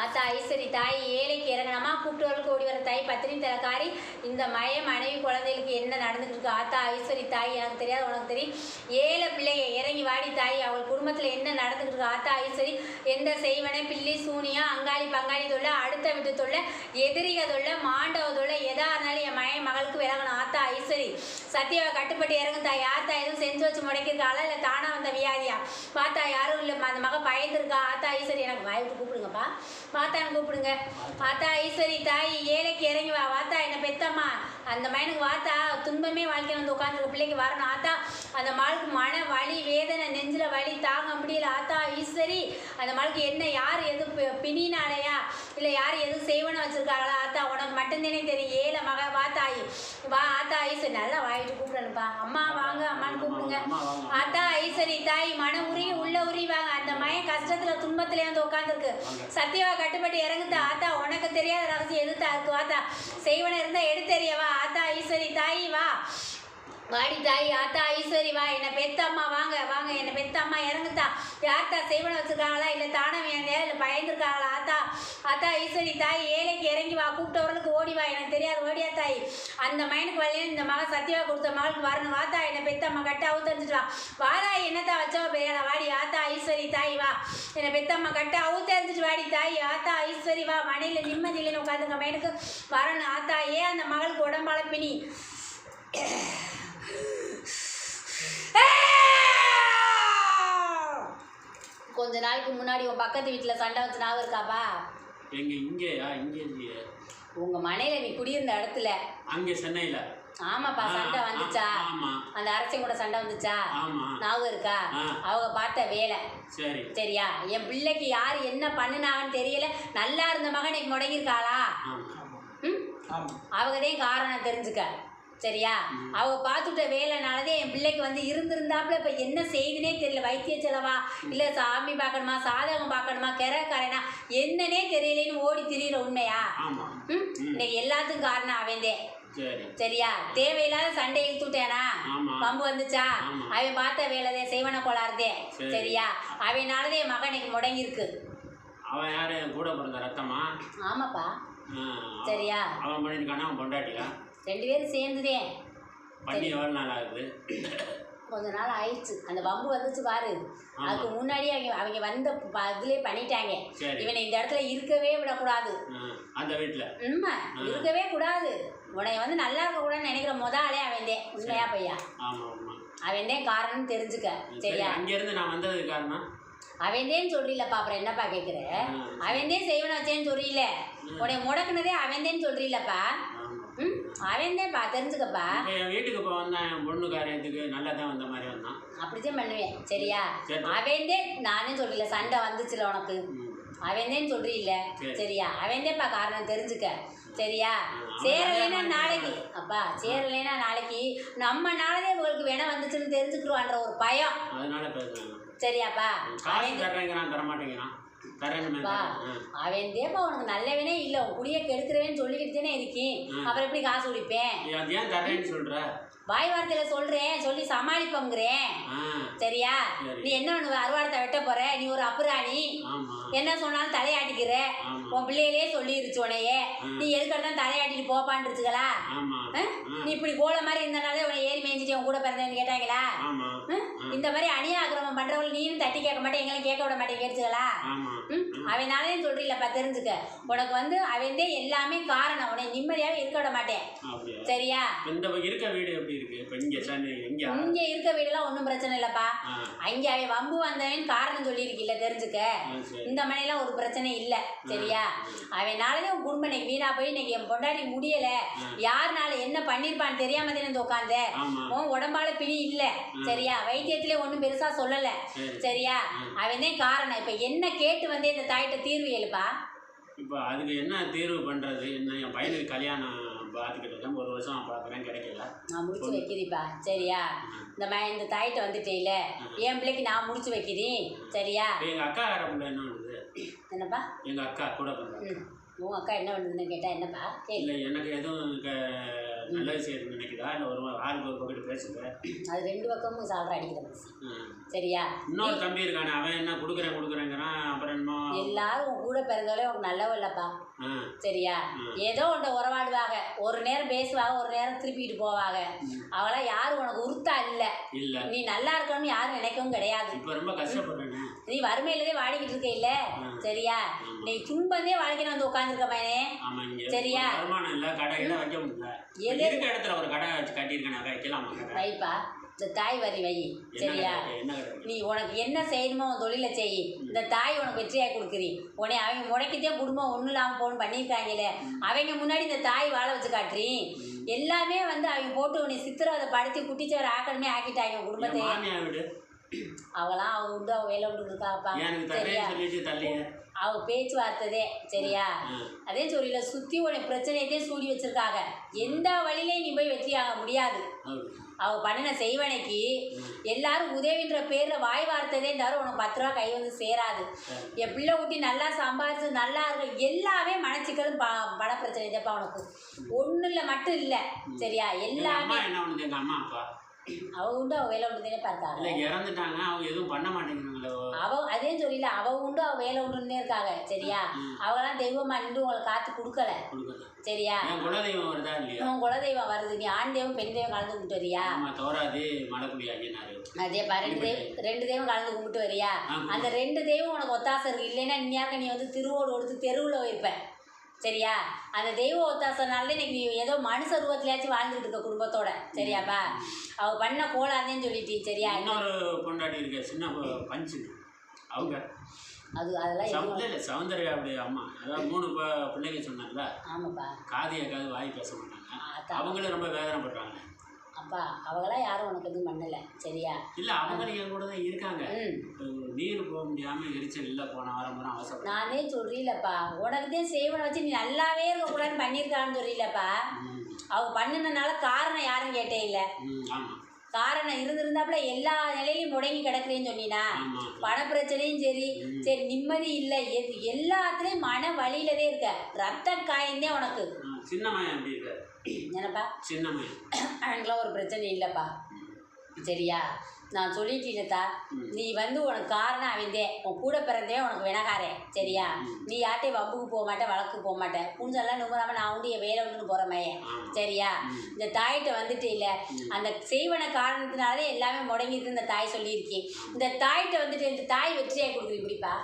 ஆத்தா ஐஸ்வரி தாய் ஏழைக்கு இறங்கணுமா? கூப்பிட்டவர்களுக்கு ஓடி வர தாய் பத்திரின் தலைக்காரி இந்த மய மனைவி குழந்தைகளுக்கு என்ன நடந்துட்டு இருக்கு ஆத்தா ஐஸ்வரி தாய் எனக்கு தெரியாது உனக்கு தெரியும். ஏழை பிள்ளைய இறங்கி வாடி தாய் அவள் குடும்பத்தில் என்ன நடந்துகிட்டு இருக்கு ஆத்தா ஐஸ்வரி எந்த செய்வனை பில்லி சூனியா அங்காளி பங்காளி தொல்லை அடுத்த வீட்டு தொல்லை எதிரிக தொல்லை மாண்டவ தொல்லை எதா இருந்தாலும் என் மய மகளுக்கு விலகணும். ஆத்தா ஐஸ்வரி சத்தியாவை கட்டுப்பட்டு இறங்கும் தாய். யார்த்தா எதுவும் செஞ்சு வச்சு முடைக்கிருக்காளா இல்லை தானா வந்த வியாதியா? பார்த்தா யாரும் இல்லை அந்த மகன் பயந்துருக்கா? ஆத்தா ஐஸ்வரி எனக்கு வாய் விட்டு கூப்பிடுங்கப்பா. மாத்தான்னு கூப்பிடுங்க. மாத்தா ஐஸ்வரி தாய் ஏழைக்கு இறங்கி வா. வாத்தா என்னை பெத்தம்மா. அந்த மயனுக்கு வாத்தா துன்பமே வாழ்க்கையில் வந்து உட்காந்துருக்க பிள்ளைக்கு வரணும். ஆத்தா அந்த மாளுக்கு மன வலி வேதனை நெஞ்சில் வலி தாங்க முடியல. ஆத்தா ஈஸ்வரி அந்த மாளுக்கு என்ன யார் எது பிணினாலையா இல்லை யார் எதுவும் செய்வன வச்சிருக்காங்களா? ஆத்தா உனக்கு மட்டும்தானே தெரியும். ஏழை மக வாத்தாயி வா ஆத்தா ஐஸ்வரி நல்லா வாயிட்டு கூப்பிடணுப்பா அம்மா வாங்க அம்மான்னு கூப்பிடுங்க. ஆத்தா ஐஸ்வரி தாய் மன உருகி உள்ள உருகி வாங்க. கஷ்டத்துல துன்பத்துல வந்து உட்காந்துருக்கு சத்தியவா கட்டுப்பட்டு இறங்குது. ஆத்தா உனக்கு தெரியாத ரகசியம் எதுத்தா இருக்கு ஆத்தா? செய்வன இருந்தா எடுத்தெறியவா? ஆத்தா ஐஸ்வரி தாய் வா. வாடி தாய் ஆத்தா ஐஸ்வரி வா என்னை பெத்த அம்மா வாங்க வாங்க என்னை பெத்தம்மா இறங்குத்தா யார்த்தா செய்வன வச்சுருக்காங்களா? இல்லை தானம் வேண்டியா இல்லை பயந்துருக்காங்களா? ஆத்தா ஆத்தா ஈஸ்வரி தாய் ஏழைக்கு இறங்கி வா கூப்பிட்டவர்களுக்கு ஓடி வா எனக்கு தெரியாது ஓடியா தாய். அந்த மயனுக்கு வழியில் இந்த மகன் சத்தியவா கொடுத்த மகளுக்கு வரணும். வாத்தா என்னை பெத்தம்மா கட்ட அவு வா. வாராய் என்னத்தா வச்சவ பெரியாளா? வாடி ஆத்தா ஐஸ்வரி தாய் வா. என்னை பெத்தம்மா கட்ட அவு வாடி தாய். ஆத்தா ஐஸ்வரி வா. மனையில் நிம்மதி இல்லைன்னு உட்காந்துங்க மயனுக்கு வரணும். ஆத்தா ஏன் அந்த மகளுக்கு உடம்பால பிணி? கொஞ்ச நாளைக்கு முன்னாடி உன் பக்கத்து வீட்டில் சண்டை வச்சு ஞாபகம் இருக்காப்பா எங்க இங்கேயா? இங்கே இல்லையே. உங்க மனையில நீ குடியிருந்த இடத்துல. அங்கே சென்னையில். ஆமாப்பா சண்டை வந்துச்சா? ஆமா. அந்த அரசன் கூட சண்டை வந்துச்சா? ஆமா. ஞாபகம் இருக்கா? ஆ. அவங்க பார்த்த வேலை. சரி. சரியா? என் பிள்ளைக்கு யார் என்ன பண்ணுனாங்கன்னு தெரியல. நல்லா இருந்த மகன் இன்னைக்கு முடங்கியிருக்காளா? ஆமா. ம்? அவங்கதான் காரணம் தெரிஞ்சுக்க. சரியா? அவங்க பார்த்துட்ட வேலைனாலதே என் பிள்ளைக்கு வந்து இருந்திருந்தாப்புல இப்போ என்ன செய்துனே தெரியல. வைத்திய செலவா? இல்லை சாமி பார்க்கணுமா சாதகம் பார்க்கணுமா கிர கரைனா என்னன்னே தெரியலேன்னு ஓடி திரியிற உண்மையா? ம்? இன்னைக்கு எல்லாத்துக்கும் காரணம் அவன்தே. சரி. சரியா? தேவையில்லாத சண்டை இழுத்து விட்டேனா ஆமா. பம்பு வந்துச்சா. அவன் பார்த்த வேலைதே செய்வன கோளாறுதே. சரி. சரியா? அவனாலதே என் மகன் இன்னைக்கு முடங்கியிருக்கு. அவன் யாரு? கூட பிறந்த ரத்தமா? ஆமாப்பா. சரியா? அவன் பண்ணியிருக்கானா? அவன் பொண்டாட்டியா? ரெண்டு பேரும் சேர்ந்துதே. பண்ணி எவ்வளோ நாள் ஆகுது? கொஞ்ச நாள் ஆயிடுச்சு. அந்த வம்பு வந்துச்சு பாரு. அதுக்கு முன்னாடியே அவங்க அவங்க வந்த இதுலயே பண்ணிட்டாங்க. இவனை இந்த இடத்துல இருக்கவே விடக்கூடாது. அந்த வீட்டில் உண்மை. இருக்கவே கூடாது. உன்னை வந்து நல்லா இருக்க கூடாதுன்னு நினைக்கிற முத ஆளே அவன்தே. உண்மையா பையா ஆமாம் அவன்தே காரணம்னு தெரிஞ்சுக்க. சரி சரியா? அங்கேருந்து நான் வந்ததுக்கு காரணம்? அவன்தேன்னு சொல்றீலப்பா அப்புறம் என்னப்பா கேட்குற. அவன்தே செய்வன வச்சேன்னு சொல்றீல உன்னை முடக்குனதே அவன்தேன்னு சொல்றீலப்பா ஆமாம் ம் அவன்தேப்பா தெரிஞ்சுக்கப்பா என் வீட்டுக்கு இப்போ வந்தான் என் பொண்ணு காரியத்துக்கு நல்லா தான் வந்த மாதிரி வந்தான். அப்படித்தான் பண்ணுவேன் சரியா? சரி. நானே சொல்லல சண்டை வந்துச்சுல உனக்கு. ம். அவன்தேன்னு சொல்றீல்ல சரி. சரியா? அவன்தேப்பா காரணம் தெரிஞ்சுக்க. சரியா? அவன் சேரலைன்னா நாளைக்கு. அப்பா சேரலைன்னா நாளைக்கு நம்மனாலதே உங்களுக்கு வேணா வந்துச்சுன்னு தெரிஞ்சுக்கிடுவான்ற ஒரு பயம். அதனால சரியாப்பா. காசு தர்றேங்கிறான் அப்பா அவன் தேப்பா உனக்கு நல்லவனே இல்லை உன் குடியை கெடுக்கிறவேன்னு சொல்லிக்கிட்டு தானே இருக்கேன் அப்புறம் எப்படி காசு குடிப்பேன்? ஏன் தர்றேன்னு சொல்ற? வாய் வார்த்தையில சொல்றேன் சொல்லி சமாளிப்போங்கிறேன் சரியா? சரி. நீ என்ன பண்ணுவ அருவாடத்தை வெட்ட போற? நீ ஒரு அப்புராணி என்ன சொன்னாலும் தலையாட்டிக்கிற. உன் பிள்ளையிலே சொல்லிருச்சு உனையே நீ எதுக்கெடுத்தான் தலையாட்டிட்டு ஆ? நீ இப்படி கோல மாதிரி இருந்தனாலே உன்னை ஏறி மேய்ஞ்சிட்டு உன் கூட பிறந்தேன்னு கேட்டாங்களா? இந்த மாதிரி அநிய ஆக்கிரமம் பண்றவங்க நீனும் தட்டி கேட்க மாட்டேன் எங்களும் கேட்க விட மாட்டேன் ம்? அவனாலே சொல்றீங்களப்பா தெரிஞ்சுக்க. உனக்கு வந்து அவன்தே எல்லாமே காரணம். உன்னை நிம்மதியாவே இருக்க விட மாட்டேன். சரியா? இந்த இருக்க வீடு எப்படி? இருக்கு. இப்ப இங்க சென்னை எங்க இங்க இருக்க வீடெல்லாம் ஒன்றும் பிரச்சனை இல்லப்பா. அங்கே வம்பு வந்தவன் காரணம் சொல்லியிருக்கில்ல தெரிஞ்சுக்க. இந்த மனையெல்லாம் ஒரு பிரச்சனை இல்லை சரியா? அவனாலே உன் குடும்பம் இன்னைக்கு வீணா போய் இன்னைக்கு என் பொண்டாட்டி முடியல. யாருனால என்ன பண்ணிருப்பான்னு தெரியாம தானே உட்காந்த உன் உடம்பால பிணி இல்ல சரியா? வைத்தியத்திலே ஒன்றும் பெருசா சொல்லல சரி. சரியா? அவனே காரணம். இப்ப என்ன கேட்டு வந்தே இந்த தாயிட்ட தீர்வு எழுப்பா இப்போ அதுக்கு என்ன தீர்வு பண்றது? என்ன என் பையனுக்கு கல்யாணம் பார்த்துக்கிட்டு ஒரு வருஷம் பார்க்குறேன் கிடைக்கல. நான் முடிச்சு வைக்கிறீப்பா. சரியா? இந்த ம இந்த தாயிட்ட வந்துட்டேல என் பிள்ளைக்கு நான் முடிச்சு வைக்கிறேன். சரியா? இப்ப எங்க அக்கா வேற பிள்ளை என்ன பண்ணுது? என்னப்பா? எங்க அக்கா கூட ம். உன் அக்கா என்ன பண்ணுதுன்னு கேட்டா என்னப்பா? இல்லை எனக்கு எதுவும் நல்லது செய்யணும்னு நினைக்குதா? இல்லை ஒரு ஆளுக்கு ஒரு பக்கத்து பேசுங்க. அது ரெண்டு பக்கமும் சால்ற அடிக்கிற. சரியா? இன்னொரு தம்பி இருக்கானே அவன் என்ன கொடுக்குறேன் கொடுக்குறேங்கிறான் அப்புறம் இன்னும் எல்லாரும் கூட பிறந்தவளே உனக்கு நல்லவ இல்லப்பா. ஆ சரியா. ஏதோ உன்ட்ட உறவாடுவாங்க ஒரு நேரம் பேசுவாங்க ஒரு நேரம் திருப்பிட்டு போவாங்க அவளாம் யாரும் உனக்கு உருத்தா இல்லை. இல்ல. நீ நல்லா இருக்கணும்னு யாரும் நினைக்கவும் கிடையாது. நீ வறுமையிலதே வாடிக்கிட்டு இருக்க இல்ல. சரியா? நீ துன்பந்தே வாழ்க்கையில வந்து உட்காந்துருக்க இங்க சரியா? வருமானம் இல்ல கடை வைக்க முடியல. எது? இடத்துல ஒரு கடை கட்டியிருக்கேன் வைக்கலாமா வைப்பா. இந்த தாய் வரி வை. சரியா? நீ உனக்கு என்ன செய்யணுமோ உன் தொழிலை செய். இந்த தாய் உனக்கு வெற்றியாக கொடுக்குறி. உன்னை அவங்க முடக்கிட்டே குடும்பம் ஒன்றும் இல்லாமல் போகணும் பண்ணியிருக்காங்களே. அவங்க முன்னாடி இந்த தாய் வாழ வச்சு காட்டுறி. எல்லாமே வந்து அவங்க போட்டு உன்னை சித்திரவதை படுத்தி குட்டிச்சவர் ஆக்கணுமே ஆக்கிட்டாங்க குடும்பத்தை. அவளாம் அவ உண்டு அவ வேலை உண்டு சரியா? அவ பேச்சுவார்த்ததே சரியா? அதே சொல்லில சுற்றி உன்னை பிரச்சனையத்தையும் சூடி வச்சிருக்காங்க. எந்த வழியிலையும் நீ போய் வெற்றி ஆக முடியாது. அவ பண்ணின செய்வனைக்கு எல்லாரும் உதவின்ற பேர்ல வாய் வார்த்ததே தவிர உனக்கு பத்து ரூபா கை வந்து சேராது. என் பிள்ளை ஊட்டி நல்லா சம்பாதிச்சு நல்லா இருக்க. எல்லாமே மனச்சிக்கலும் ப பண பிரச்சனை இதப்பா உனக்கு. ஒன்றும் இல்லை மட்டும் இல்லை சரியா? எல்லாமே அம்மா என்ன பண்ணுது எங்க அம்மா அப்பா அவ உண்டு அவ வேலை உண்டு தானே பார்த்தாங்க. இல்ல இறந்துட்டாங்க அவங்க எதுவும் பண்ண மாட்டேங்கிறாங்களே. அவ அதே சொல்லல அவ உண்டு அவ வேலை உண்டுன்னே இருக்காங்க சரியா? ம். அவெல்லாம் தெய்வமா நின்று உங்களை காத்து கொடுக்கல சரியா? குலதெய்வம் வருதா இல்லையா? உன் குலதெய்வம் வருது நீ ஆண் தெய்வம் பெண் தெய்வம் கலந்து கும்பிட்டு வரியா தோராது மடக்குடி அதே பா ரெண்டு தெய்வம் ரெண்டு தெய்வம் கலந்து கும்பிட்டு வரியா. அந்த ரெண்டு தெய்வம் உனக்கு ஒத்தாசை இருக்கு இல்லைன்னா இந்நேரம் நீ வந்து திருவோடு கொடுத்து தெருவில் போயிருப்ப. சரியா? அந்த தெய்வ ஒத்தாசனால இன்னைக்கு நீ ஏதோ மனுஷ ரூபத்திலேயாச்சும் வாழ்ந்துட்டு இருக்க குடும்பத்தோட. சரியாப்பா? அவ பண்ண கோலாதேன்னு சொல்லிட்டு சரியா? இன்னொரு பொண்டாட்டி இருக்க சின்ன பஞ்சு. அவங்க? அது அதெல்லாம் இல்லை சௌந்தர்யா அப்படி அம்மா. அதாவது மூணு பிள்ளைங்க சொன்னார்ல ஆமாப்பா. காது கேட்காது வாய் பேச மாட்டாங்க. அவங்களும் ரொம்ப வேதனைப்படுறாங்க. அப்பா அவங்களாம் யாரும் உனக்கு எதுவும் பண்ணலை சரியா? இல்ல அவங்களும் என் கூட தான் இருக்காங்க. நீர் போக முடியாம எரிச்சல் இல்ல போன வாரம் அவசரம் நானே சொல்றீலப்பா உனக்கு தான் செய்வனை வச்சு நீ நல்லாவே இருக்கக்கூடாதுன்னு பண்ணியிருக்கான்னு சொல்றீலப்பா. ம், அவ பண்ணினனால காரணம் யாரும் கேட்டே இல்லை. காரணம் இருந்திருந்தாப்புல எல்லா நிலையிலையும் முடங்கி கிடக்குறேன்னு சொன்னீனா? பண பிரச்சனையும் சரி சரி நிம்மதி இல்லை. எது எல்லாத்துலேயும் மன வழியிலதே இருக்க. ரத்த காயந்தே உனக்கு. ஆ, சின்ன மயன் எப்படி இருக்காரு. என்னப்பா? சின்ன மயன் அவனுக்குலாம் ஒரு பிரச்சனை இல்லைப்பா. சரியா? நான் சொல்லிட்டேன்டா நீ வந்து உனக்கு காரணம் அவன்தே. உன் கூட பிறந்தே உனக்கு வினகாரே. சரியா? நீ யார்ட்டையும் வம்புக்கு போக மாட்டே வழக்கு போக மாட்டேன் புரிஞ்செல்லாம் நம்புறாம நான் உண்டு என் வேலை உண்டுன்னு போகிற. சரியா? இந்த தாயிட்ட வந்துட்டு இல்லை. அந்த செய்வன காரணத்தினாலே எல்லாமே முடங்கிட்டு இந்த தாய் சொல்லியிருக்கேன். இந்த தாயிட்ட வந்துட்டு இந்த தாய் வெற்றியாக கொடுக்குறீ இப்படிப்பா.